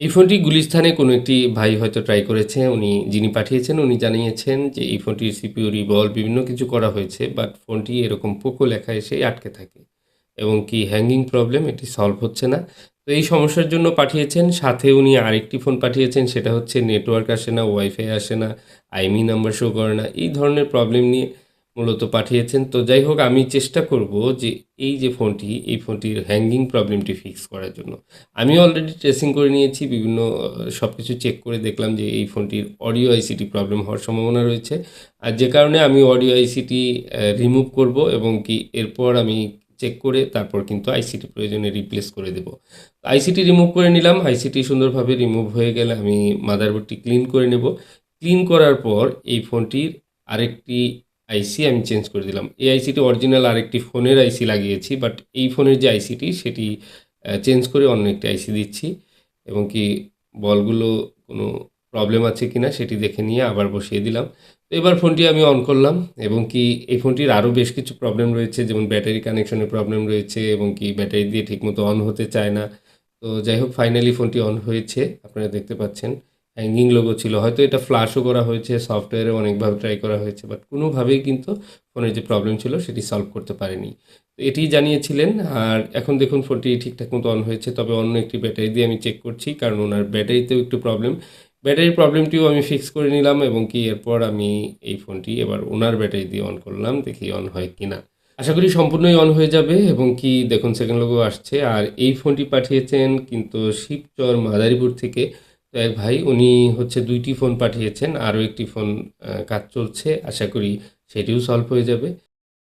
এই ফোনটি গুলিস্থানে কোনো একটি ভাই হয়তো ট্রাই করেছে, উনি যিনি পাঠিয়েছেন, উনি জানিয়েছেন যে এই ফোনটির সিপিউ রিবল, বিভিন্ন কিছু করা হয়েছে বাট ফোনটি এরকম পোকো লেখা এসে আটকে থাকে এবং কি হ্যাঙ্গিং প্রবলেম এটি সলভ হচ্ছে না। তো এই সমস্যার জন্য পাঠিয়েছেন, সাথে উনি আরেকটি ফোন পাঠিয়েছেন, সেটা হচ্ছে নেটওয়ার্ক আসে না ওয়াইফাই আসে না আইমি নাম্বার শো করে না, এই ধরনের প্রবলেম নিয়ে মূলত পাঠিয়েছেন। তো যাই হোক, আমি চেষ্টা করব যে এই যে ফোনটি, এই ফোনটির হ্যাঙ্গিং প্রবলেমটি ফিক্স করার জন্য। আমি অলরেডি ট্রেসিং করে নিয়েছি, বিভিন্ন সব কিছু চেক করে দেখলাম যে এই ফোনটির অডিও আইসিটি প্রবলেম হওয়ার সম্ভাবনা রয়েছে। আর যে কারণে আমি অডিও আইসিটি রিমুভ করব এবং কি এরপর আমি চেক করে তারপর কিন্তু আইসিটি প্রয়োজনে রিপ্লেস করে দেব। আইসিটি রিমুভ করে নিলাম। আইসিটি সুন্দরভাবে রিমুভ হয়ে গেলে আমি মাদারবোর্ডটি ক্লিন করে নেব। ক্লিন করার পর এই ফোনটির আরেকটি আইসি আমি চেঞ্জ করে দিলাম। এই আইসিটি অরিজিনাল আরেকটি ফোনের আইসি লাগিয়েছি বাট এই ফোনের যে আইসিটি সেটি চেঞ্জ করে অন্য একটি আইসি দিচ্ছি। এবং কি বলগুলো কোনো প্রবলেম আছে কি না সেটি দেখে নিয়ে আবার বসিয়ে দিলাম। তো এবার ফোনটি আমি অন করলাম এবং কি এই ফোনটির আরও বেশ কিছু প্রবলেম রয়েছে, যেমন ব্যাটারি কানেকশনের প্রবলেম রয়েছে এবং কি ব্যাটারি দিয়ে ঠিকমতো অন হতে চায় না। তো যাই হোক ফাইনালি ফোনটি অন হয়েছে, আপনারা দেখতে পাচ্ছেন। হ্যাঙ্গিং লোগো ছিল। হয়তো এটা ফ্ল্যাশও করা হয়েছে সফটওয়্যারে অনেকভাবে ট্রাই করা হয়েছে বাট কোনোভাবেই কিন্তু ফোনের যে প্রবলেম ছিল সেটি সলভ করতে পারেনি। এটি জানিয়েছিলেন, আর এখন দেখুন ফোনটি ঠিকঠাক মতো অন হয়েছে, তবে অন্য একটি ব্যাটারি দিয়ে আমি চেক করছি, কারণ ওনার ব্যাটারিতেও একটু প্রবলেম ব্যাটারির প্রবলেমটিও আমি ফিক্স করে নিলাম এবং কি এরপর আমি এই ফোনটি এবার ওনার ব্যাটারি দিয়ে অন করলাম, দেখি অন হয় কি না আশা করি সম্পূর্ণই অন হয়ে যাবে এবং কি দেখুন সেকেন্ড লোগো আসছে, আর এই ফোনটি পাঠিয়েছেন কিন্তু শিবচর মাদারীপুর থেকে তো এক ভাই, উনি হচ্ছে দুইটি ফোন পাঠিয়েছেন, আরও একটি ফোন কাজ চলছে, আশা করি সেটিও সলভ হয়ে যাবে।